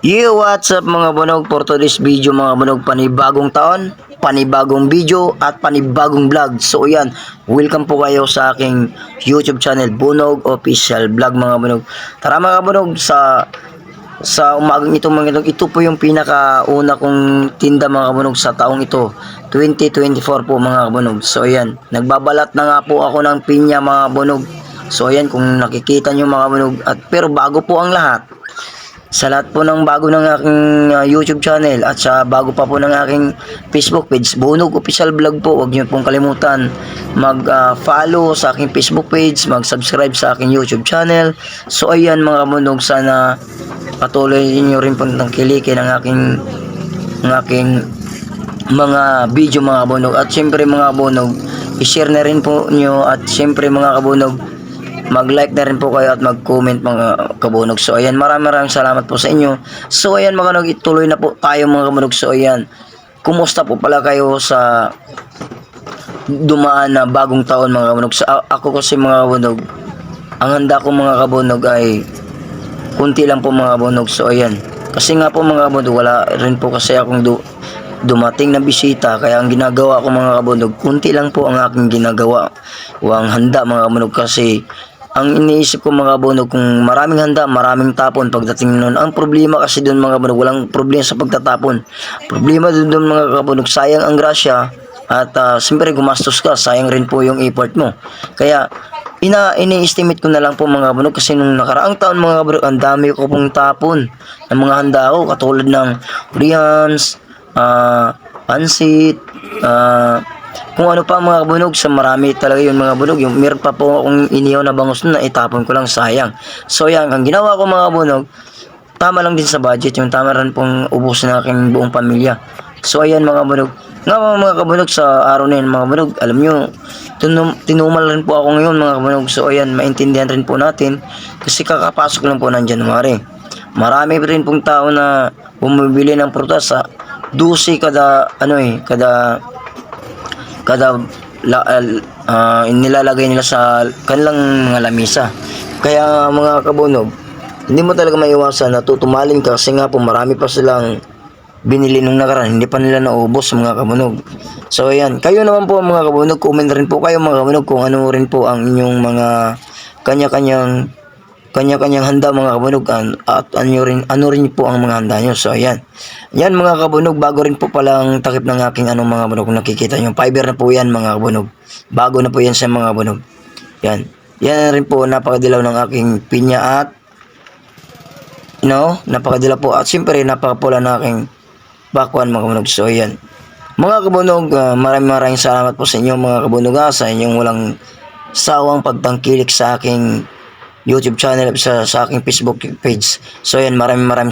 Yo, what's up mga bunog for today's video mga bunog panibagong taon, panibagong video at panibagong vlog. So yan, welcome po kayo sa aking YouTube channel Bunog Official Vlog mga bunog. Tara mga bunog sa sa umagang ito mga bunog, ito po yung pinakauna kong tinda mga bunog sa taong ito. 2024 po mga bunog. So yan, nagbabalat na nga po ako ng pinya mga bunog. So ayan kung nakikita nyo mga bunog at pero bago po ang lahat sa lahat po ng bago ng aking uh, YouTube channel at sa bago pa po ng aking Facebook page, Bunog Official Vlog po. Huwag niyo pong kalimutan mag-follow sa aking Facebook page, mag-subscribe sa aking YouTube channel. So ayan mga bunog, sana patuloy niyo rin pong tangkilikin ang aking ang aking mga video mga bunog at syempre mga bunog i-share na rin po nyo at syempre mga kabunog mag-like na rin po kayo at mag-comment mga kabunog. So ayan, maraming maraming salamat po sa inyo. So ayan mga kabunog, ituloy na po tayo mga kabunog. So ayan, kumusta po pala kayo sa dumaan na bagong taon mga kabunog. Sa, ako kasi mga kabunog, ang handa ko mga kabunog ay kunti lang po mga kabunog. So ayan, kasi nga po mga kabunog, wala rin po kasi akong du- dumating na bisita kaya ang ginagawa ko mga kabunog kunti lang po ang aking ginagawa o ang handa mga kabunog kasi ang iniisip ko mga kabunog kung maraming handa maraming tapon. Pagdating nun ang problema kasi doon mga kabunog walang problema sa pagtatapon. Problema doon, mga kabunog sayang ang grasya at uh, siyempre gumastos ka sayang rin po yung effort mo. Kaya ina ini-estimate ko na lang po mga kabunog kasi nung nakaraang taon mga kabunog ang dami ko pong tapon ng mga handa ko katulad ng Rians ah pansit, ah, kung ano pa mga kabunog, sa marami talaga yun mga kabunog. Yung meron pa po akong iniyaw na bangus na itapon ko lang sayang. So yan, ang ginawa ko mga kabunog, tama lang din sa budget, yung tama rin pong ubos ng aking buong pamilya. So ayan mga kabunog, nga mga, mga kabunog sa araw na yun mga kabunog, alam nyo, tinum, tinumal rin po ako ngayon mga kabunog. So ayan, maintindihan rin po natin kasi kakapasok lang po ng January. Marami rin pong tao na bumibili ng prutas sa 12 kada ano eh kada kada la, al- ah, nilalagay nila sa kanilang mga lamisa. Kaya mga kabunog, hindi mo talaga maiwasan na tutumalin ka kasi nga po marami pa silang binili nung nakaraan, hindi pa nila naubos mga kabunog. So ayan, kayo naman po mga kabunog, comment rin po kayo mga kabunog kung ano rin po ang inyong mga kanya-kanyang kanya-kanyang handa mga kabunog at ano rin ano rin po ang mga handa nyo. So ayan. Yan mga kabunog bago rin po palang takip ng aking ano mga kabunog nakikita nyo. Fiber na po yan mga kabunog. Bago na po yan sa mga kabunog. Yan. Yan rin po napakadilaw ng aking pinya at no, napakadilaw po at siyempre napakapula ng aking bakwan mga kabunog. So ayan. Mga kabunog, ah, maraming maraming salamat po sa inyo mga kabunog ah, sa inyong walang sawang pagtangkilik sa aking YouTube channel at sa, sa aking Facebook page. So yan, maraming maraming